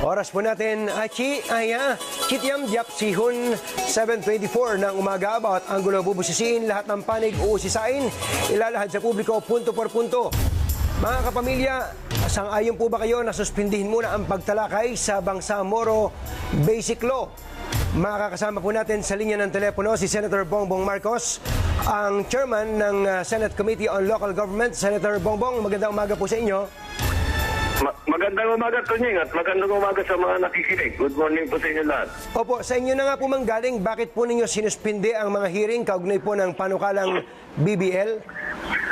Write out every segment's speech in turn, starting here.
Oras po natin, Achi, Aya, Kityam, Diap, Sihun, 7.24 ng umaga about ang gulo bubusisiin, lahat ng panig uusisain, ilalahad sa publiko punto por punto. Mga kapamilya, sang-ayon po ba kayo na suspindihin muna ang pagtalakay sa Bangsa Moro Basic Law? Makakasama po natin sa linya ng telepono si Senator Bongbong Marcos, ang chairman ng uh, Senate Committee on Local Government. Senator Bongbong, magandang umaga po sa inyo. Ma- magandang umaga, Tunying, at magandang umaga sa mga nakikinig. Good morning po sa inyo lahat. Opo, sa inyo na nga po manggaling, bakit po ninyo sinuspindi ang mga hearing kaugnay po ng panukalang BBL?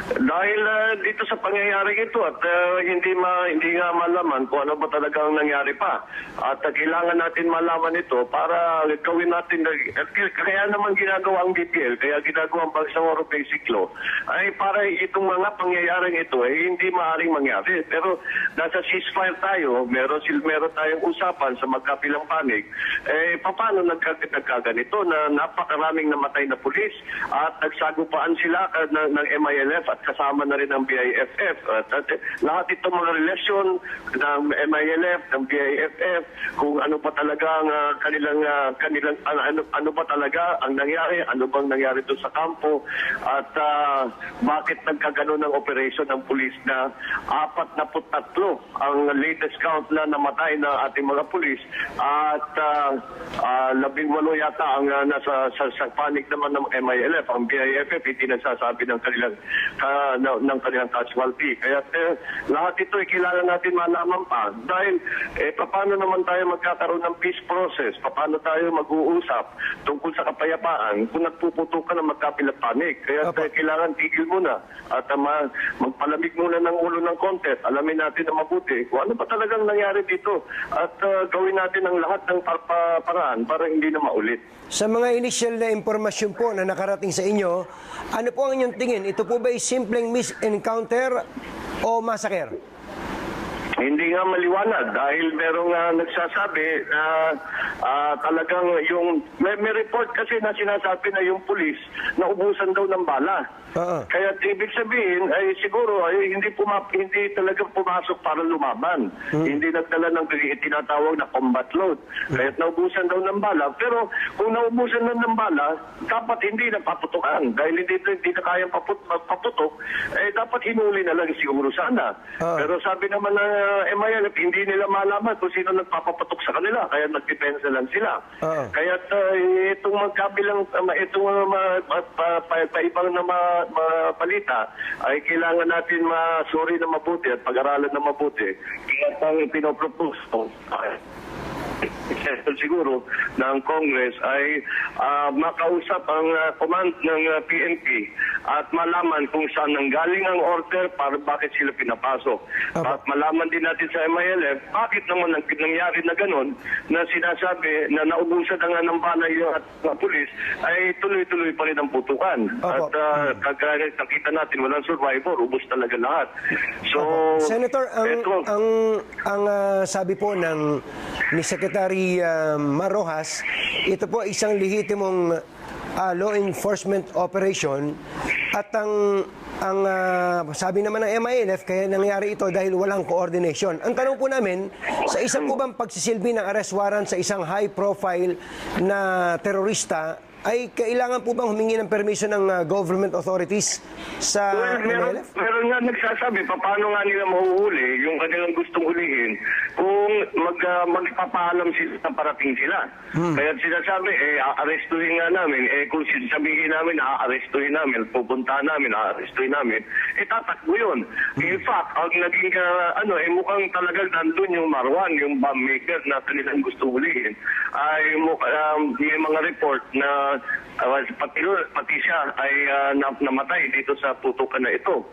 Dahil ah, dito sa pangyayari ito at ah, hindi ma hindi nga malaman kung ano ba talaga ang nangyari pa. At ah, kailangan natin malaman ito para gawin natin at kaya naman ginagawa ang BPL, kaya ginagawa ang Bangsamoro Basic Law ay para itong mga pangyayaring ito ay hindi maaring mangyari. Pero nasa ceasefire tayo, meron sil meron tayong usapan sa magkapilang panig. Eh paano nagkag nagkaganito na napakaraming namatay na pulis at nagsagupaan sila ah, ng, ng MILF at kasama na rin ang BIFF. At, at lahat itong mga relasyon ng MILF, ng BIFF, kung ano pa talaga ang ah, kanilang, ah, kanilang ano, ano, ano pa talaga ang nangyari, ano bang nangyari doon sa kampo, at ah, bakit nagkaganon ng operation ng pulis na apat na tatlo ang latest count na namatay na ating mga pulis at uh, labing walo yata ang ah, nasa sa, sa panig naman ng MILF ang BIFF hindi nagsasabi ng kanilang ka, na- ng kanilang casualty. Kaya eh, lahat ito ay kailangan natin malaman pa. Dahil eh paano naman tayo magkakaroon ng peace process? Paano tayo mag-uusap tungkol sa kapayapaan kung nagpuputukan ng magkapilang panig? Kaya Opo. eh, kailangan tigil muna at uh, ma- magpalamig muna ng ulo ng konti alamin natin na mabuti kung ano ba talagang nangyari dito at uh, gawin natin ang lahat ng par- pa- paraan para hindi na maulit. Sa mga initial na impormasyon po na nakarating sa inyo, ano po ang inyong tingin? Ito po ba ay simpleng misencounter o massacre? Hindi nga maliwanag dahil merong uh, nagsasabi na ah, talagang yung may, may report kasi na sinasabi na yung pulis na ubusan daw ng bala. Oo. Kaya ibig sabihin ay siguro ay hindi puma, hindi talaga pumasok para lumaban. Hindi nagdala ng tinatawag na combat load. Kaya naubusan daw ng bala. Pero kung naubusan na ng bala, dapat hindi na paputukan. Dahil hindi, hindi na kayang paput, paputok, eh dapat hinuli na lang siguro sana. Ah. Pero sabi naman ng uh, MILF, hindi nila malaman kung sino nagpapaputok sa kanila. Kaya nagdepensa lang sila. Oo. Kaya uh, itong magkabilang, uh, itong uh, ma- ma- pa, pa, pa, ibang na ma, ma- balita ay kailangan natin masuri na mabuti at pag-aralan na mabuti. Kaya ang pinopropose ko, successful siguro ng Congress ay ah, makausap ang ah, command ng ah, PNP at malaman kung saan nanggaling ang order para bakit sila pinapasok. Apa. At malaman din natin sa MILF bakit naman ang nangyari na ganun na sinasabi na naubusan na nga ng bala yung at mga pulis ay tuloy-tuloy pa rin ang putukan. Opo. At uh, kagaya nakita natin walang survivor, ubus talaga lahat. So, Senator, ang eto, ang ang ah, sabi po ng ni Secretary ah, Marojas, ito po isang lehitimong ah, law enforcement operation at ang ang ah, sabi naman ng MILF kaya nangyari ito dahil walang coordination. Ang tanong po namin, sa isa po bang pagsisilbi ng arrest warrant sa isang high profile na terorista ay kailangan po bang humingi ng permission ng ah, government authorities sa Well, meron, MILF? meron nga nagsasabi, pa- paano nga nila mahuhuli yung kanilang gustong hulihin kung mag, ah, magpapaalam sila na parating sila. Kaya sinasabi, eh, aarestuhin nga namin. Eh, kung sabihin namin, aarestuhin namin, pupunta namin, aarestuhin namin, eh, tatakbo yun. In fact, ang naging, ah, ano, eh, mukhang talagang nandun yung Marwan, yung bomb maker na kanilang gusto hulihin, ay um, may mga report na uh, pati, pati siya ay na- namatay dito sa putukan na ito.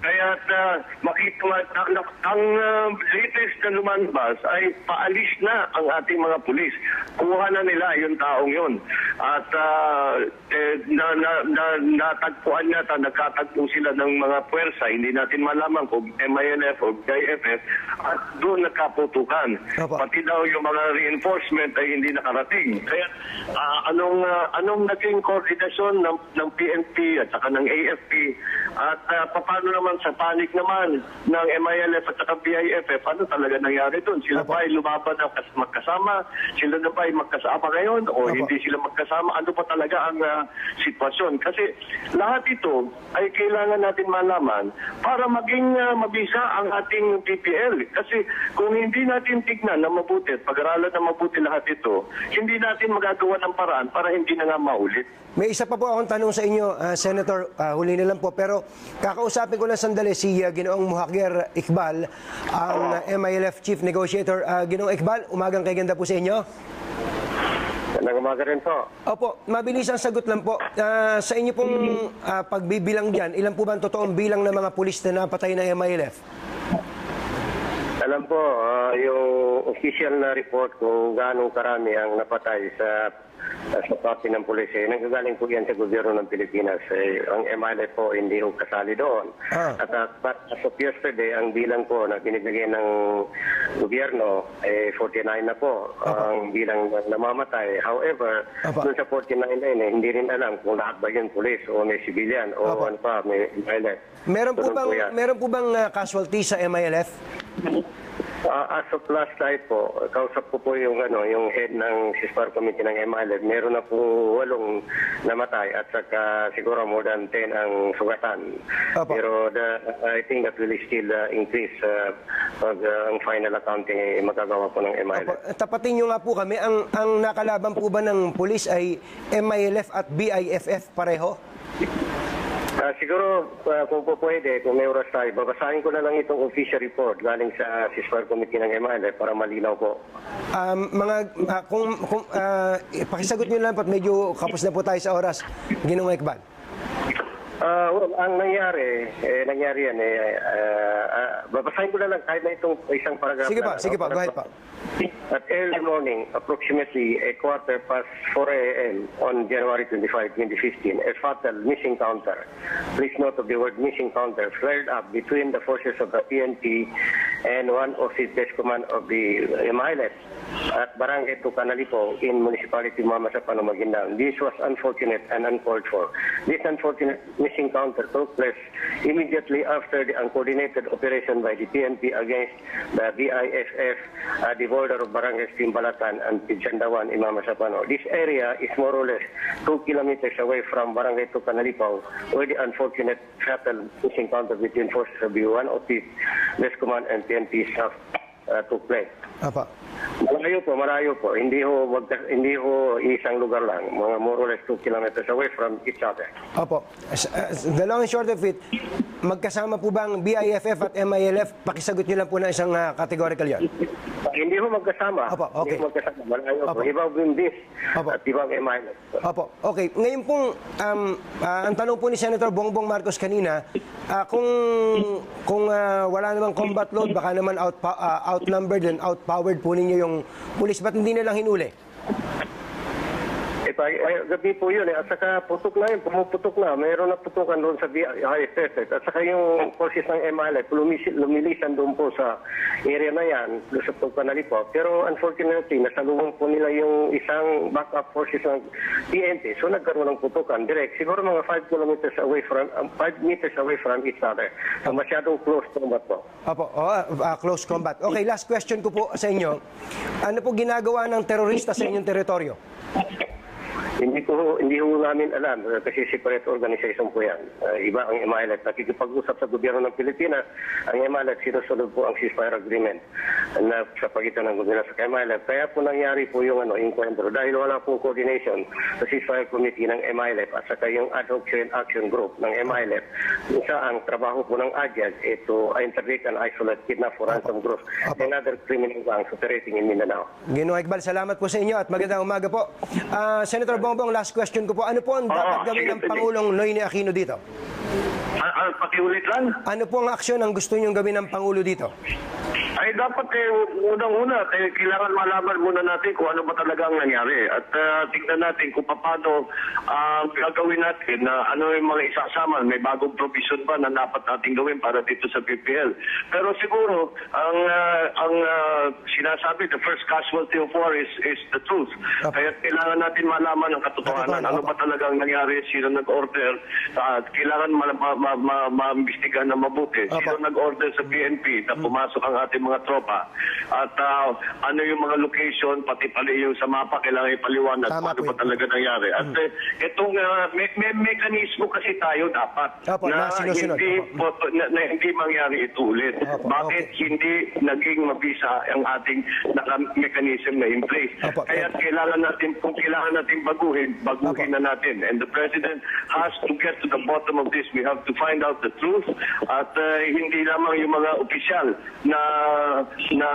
Kaya uh, makita na- ang ah, latest na lumalabas ay paalis na ang ating mga pulis. Kuha na nila yung taong yun. At ah, eh, na, na, na, natagpuan yata, nagkatagpo sila ng mga puwersa. Hindi natin malaman kung MINF o BIFF at doon nagkaputukan. Opo. Pati daw yung mga reinforcement ay hindi nakarating. Kaya ah, anong ah, anong naging koordinasyon ng ng PNP at saka ng AFP at ah, paano naman sa panic naman ng MILF at saka BIFF ano talaga nangyari doon? Sila Opo. ba ay lumaban na kas- magkasama? Sila na ba ay magkasama ngayon? O Opo. hindi sila magkasama? Ano pa talaga ang ah, sitwasyon? Kasi lahat ito ay kailangan natin malaman para maging ah, mabisa ang ating PPL. Kasi kung hindi natin tignan na mabuti at pag-aralan na mabuti lahat ito, hindi natin magagawa ng paraan para hindi na nga maulit. May isa pa po akong tanong sa inyo, ah, Senator, ah, huli na lang po, pero kakausapin ko lang sandali si ah, Ginoong Muhagir Iqbal, ang ah, MILF Chief Negotiator. Ah, Ginoong Iqbal, umagang kay ganda po sa inyo. Magandang umaga rin po. Opo, mabilis ang sagot lang po. Ah, sa inyo pong ah, pagbibilang dyan, ilan po ba ang totoong bilang ng mga pulis na napatay ng MILF? Alam po, ah, yung official na report kung gaano karami ang napatay sa sa parte ng pulis, eh, nanggagaling po yan sa gobyerno ng Pilipinas. Eh, ang MILF po hindi ho kasali doon. Ah. At uh, but as of yesterday, ang bilang po na binibigay ng gobyerno, eh, 49 na po ang bilang ng namamatay. However, Apa. dun sa 49 na yun, eh, hindi rin alam kung lahat ba yun pulis o may civilian o Apa. ano pa, may MILF. Meron po bang, yan. meron po bang ah, casualty sa MILF? Ah, as of last night po, kausap ko po yung ano, yung head ng CISPAR committee ng MILF. Meron na po walong namatay at saka siguro more than 10 ang sugatan. Opo. Pero the, I think that will still uh, increase uh, pag uh, ang final accounting ay magagawa po ng MILF. Opo, tapatin nyo nga po kami, ang, ang nakalaban po ba ng pulis ay MILF at BIFF pareho? Ah, siguro ah, kung po pwede, kung may oras tayo, babasahin ko na lang itong official report galing sa CISPAR committee ng MILF para malinaw po. Um, mga, ah, kung, kung ah, pakisagot nyo lang po at medyo kapos na po tayo sa oras. Ginong Iqbal. Ah, well, ang nangyari, eh, nangyari yan, eh, ah, ah, babasahin ko na lang kahit na itong isang paragraph. Sige pa, na sige no? pa, go ahead pa. At early morning, approximately a quarter past 4 a.m. on January 25, 2015, a fatal missing counter, please note of the word missing counter, flared up between the forces of the PNP and one of the best command of the MILF at Barangay Tucanalipo in Municipality Mamasapano, Maguindanao. This was unfortunate and uncalled for. This unfortunate missing counter took place immediately after the uncoordinated operation by the PNP against the BIFF at the border of Barangays Timbalatan and Pijandawan in Mamasapano. This area is more or less two kilometers away from Barangay Tucanalipo where the unfortunate fatal missing counter between forces of the one of the West Command and PNP staff uh, took place. Apa. Malayo po, malayo po. Hindi ho, magka- hindi ho isang lugar lang. Mga more or less 2 kilometers away from each other. Opo. S- uh, The long and short of it, magkasama po ba ang BIFF at MILF? Pakisagot nyo lang po na isang ah, categorical yon. Hindi ho magkasama. Opo, okay. Hindi ho magkasama. Malayo po. Ibang Bimbis Opo. at ibang MILF. Opo. Okay. Ngayon pong, um, ah, ang tanong po ni Senator Bongbong Marcos kanina, ah, kung kung ah, wala namang combat load, baka naman out, outnumbered and outpowered po ninyo yung pulis, ba't hindi na lang hinuli? Eh, pa, ay, gabi po yun eh. At saka putok na yun, pumuputok na. Mayroon na putukan doon sa IFF. At saka yung forces ng MILF, lumis- lumilisan doon po sa area na yan, doon sa Tucanalipo. Pero unfortunately, nasalubong po nila yung isang backup forces ng PNP. So nagkaroon ng putukan direct. Siguro mga 5 kilometers away from, 5 meters away from each other. So masyadong close combat po. Opo, oh, ah, close combat. Okay, last question ko po sa inyo. Ano po ginagawa ng terorista sa inyong teritoryo? Hindi ko hindi ho namin alam uh, kasi separate organization po yan. Uh, iba ang MILF. Nakikipag-usap sa gobyerno ng Pilipinas. Ang MILF sinusunod po ang ceasefire agreement na sa pagitan ng gobyerno sa MILF. Kaya po nangyari po yung ano, encuentro dahil wala pong coordination sa ceasefire committee ng MILF at saka yung ad hoc joint action group ng kung saan ang trabaho po ng ADIAG ito interdict and isolate kidnap for ransom groups and other criminal gangs operating in Mindanao. Ginoong Iqbal, salamat po sa inyo at magandang umaga po. Ah, Senator Bongbong, last question ko po. Ano po ang dapat Oo, gawin sige, ng sige. Pangulong Noyne Aquino dito? Ah, pakiulit lang. Ano po ang aksyon ang gusto niyong gawin ng Pangulo dito? Ay dapat eh, unang-una, eh, kailangan malaman muna natin kung ano ba talaga ang nangyari. At ah, tignan natin kung paano ah, gagawin natin na ano yung mga isasama. May bagong provision ba na dapat natin gawin para dito sa PPL. Pero siguro, ang ah, ang ah, sinasabi, the first casualty of war is is the truth. Kaya kailangan natin malaman ang katotohanan. Katotohanan, Ano ba talagang nangyari? Sino nag-order? At kailangan ma- ma- ma- ma- maimbestigahan na mabuti. Opo. Sino nag-order sa PNP na pumasok ang ating mga tropa. At ah, ano yung mga location, pati pali yung sa mapa, kailangan ipaliwanag Tama kung ano po ba yun. talaga nangyari. At eh, itong ah, may, may mekanismo kasi tayo dapat Opo, na sinusunod. hindi, po- na, na hindi mangyari ito ulit. Opo, Bakit hindi naging mabisa ang ating naka-mechanism na in place? Opo, Kaya opo. kailangan natin, kung kailangan natin baguhin, baguhin Opo. na natin. And the President has to get to the bottom of this. We have to find out the truth at uh, hindi lamang yung mga opisyal na na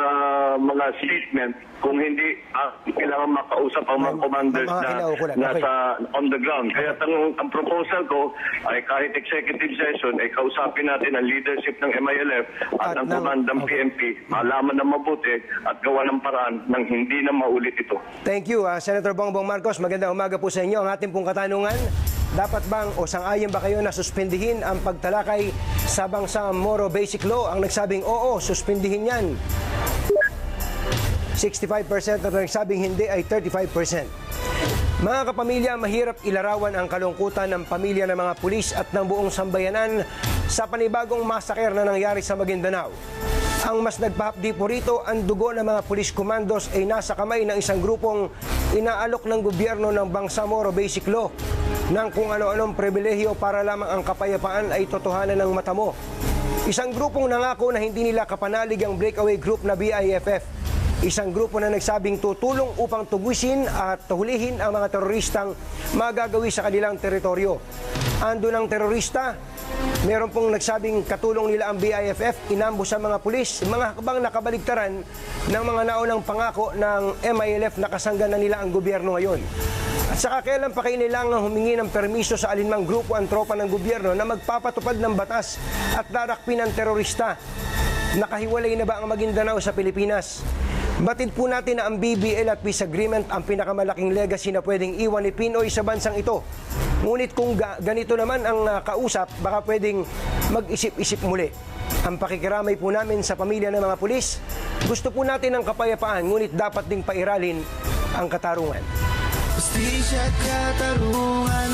mga statement kung hindi ah, kailangan makausap ang mga commanders na nasa on the ground. Kaya ang, ang proposal ko ay kahit executive session ay kausapin natin ang leadership ng MILF at, At ang ng- command ng okay. PNP, malaman na mabuti at gawa ng paraan nang hindi na maulit ito. Thank you, ah, Senator Bongbong Marcos. Magandang umaga po sa inyo. Ang ating pong katanungan, dapat bang o sang-ayon ba kayo na suspindihin ang pagtalakay sa bangsang Moro Basic Law? Ang nagsabing oo, suspindihin yan. 65% at nagsabing hindi ay 35%. Mga kapamilya, mahirap ilarawan ang kalungkutan ng pamilya ng mga pulis at ng buong sambayanan sa panibagong masaker na nangyari sa Maguindanao. Ang mas nagpahapdi po rito, ang dugo ng mga pulis commandos ay nasa kamay ng isang grupong inaalok ng gobyerno ng Bangsamoro Basic Law ng kung ano-anong pribilehiyo para lamang ang kapayapaan ay totohanan ng mata mo. Isang grupong nangako na hindi nila kapanalig ang breakaway group na BIFF Isang grupo na nagsabing tutulong upang tugusin at tuhulihin ang mga teroristang magagawi sa kanilang teritoryo. Ando ng terorista, meron pong nagsabing katulong nila ang BIFF, inambo sa mga pulis, mga hakbang nakabaligtaran ng mga naunang pangako ng MILF na kasanggan na nila ang gobyerno ngayon. At saka kailan pa kailangan humingi ng permiso sa alinmang grupo ang tropa ng gobyerno na magpapatupad ng batas at darakpin ang terorista? Nakahiwalay na ba ang Maguindanao sa Pilipinas? Batid po natin na ang BBL at peace agreement ang pinakamalaking legacy na pwedeng iwan ni Pinoy sa bansang ito. Ngunit kung ga- ganito naman ang ah, kausap, baka pwedeng mag-isip-isip muli. Ang pakikiramay po namin sa pamilya ng mga pulis, gusto po natin ng kapayapaan, ngunit dapat ding pairalin ang katarungan. Justisya at katarungan